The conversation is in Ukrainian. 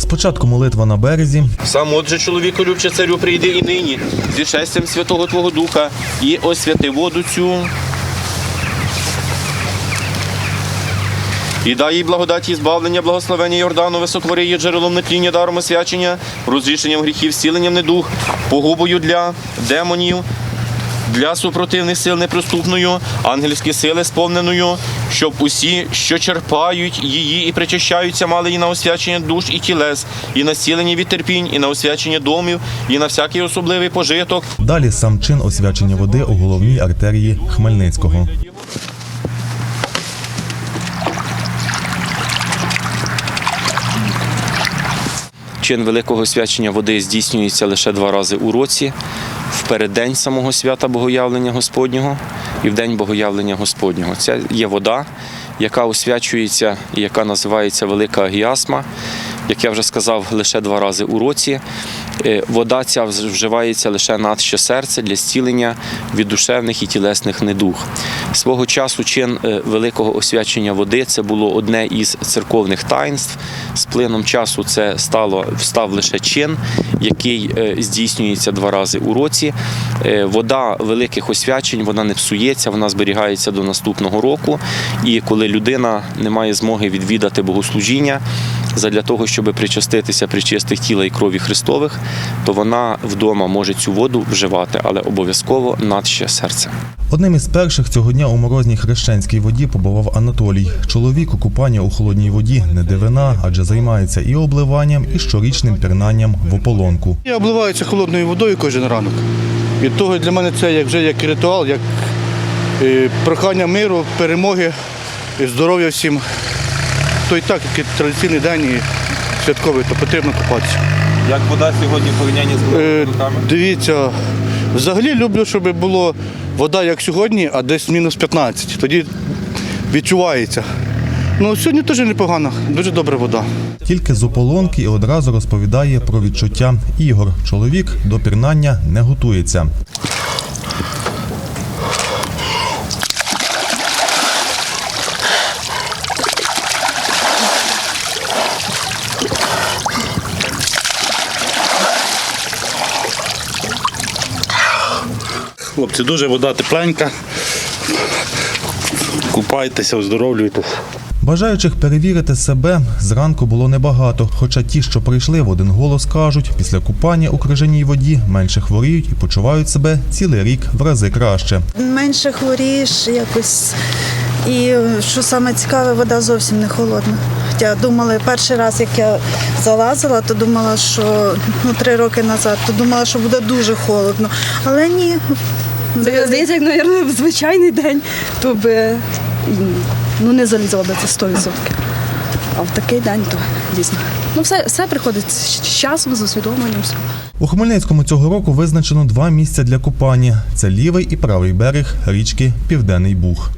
Спочатку молитва на березі, Сам отже, чоловіку любче царю прийди і нині, зі шестям Святого Твого Духа, і освяти воду цю. І дай їй благодаті і збавлення, благословення Йордану, висотвори її джерелом нетління, даром освячення, розрішенням гріхів, зціленням недух, погубою для демонів, для супротивних сил неприступною, ангельські сили сповненою, щоб усі, що черпають її і причащаються, мали її на освячення душ і тілес, і на зцілення від терпінь, і на освячення домів, і на всякий особливий пожиток. далі сам чин освячення води у головній артерії Хмельницького. Чин великого свячення води здійснюється лише два рази у році: в переддень самого свята Богоявлення Господнього і в день Богоявлення Господнього. Це є вода, яка освячується і яка називається Велика Агіасма. Як я вже сказав, лише два рази у році. Е, Вода ця вживається лише на серце для зцілення від душевних і тілесних недуг. Свого часу чин е, великого освячення води це було одне із церковних таїнств. З плином часу це стало став лише чин, який е, здійснюється два рази у році. Вода великих освячень вона не псується, вона зберігається до наступного року. І коли людина не має змоги відвідати богослужіння задля того, щоб причаститися причистих тіла і крові Христових, то вона вдома може цю воду вживати, але обов'язково над ще серцем. Одним із перших цього дня у морозній хрещенській воді побував Анатолій. Чоловік у купання у холодній воді не дивина, адже займається і обливанням, і щорічним пірнанням в ополонку. Я обливаюся холодною водою кожен ранок. Від того для мене це як вже як ритуал, як е, прохання миру, перемоги, і здоров'я всім. То і так, як традиційний день і святковий, то потрібно купатися. Як вода сьогодні в порівнянні з Е, роками? дивіться, взагалі люблю, щоб було вода як сьогодні, а десь мінус 15. Тоді відчувається. Ну, сьогодні теж непогано, дуже добра вода. Тільки з ополонки і одразу розповідає про відчуття ігор. Чоловік до пірнання не готується. Хлопці, дуже вода тепленька. Купайтеся, оздоровлюйтесь. Бажаючих перевірити себе зранку було небагато. Хоча ті, що прийшли, в один голос кажуть, після купання у крижаній воді менше хворіють і почувають себе цілий рік в рази краще. менше хворієш якось. І що саме цікаве, вода зовсім не холодна. Хоча думали, перший раз, як я залазила, то думала, що ну, три роки назад, то думала, що буде дуже холодно. Але ні. Здається, як, мабуть, в звичайний день, то би ну, не залізла би це 100%. А в такий день то дійсно. Ну, все, все приходить з часом, з усвідомленням. У Хмельницькому цього року визначено два місця для купання: це лівий і правий берег річки Південний Буг.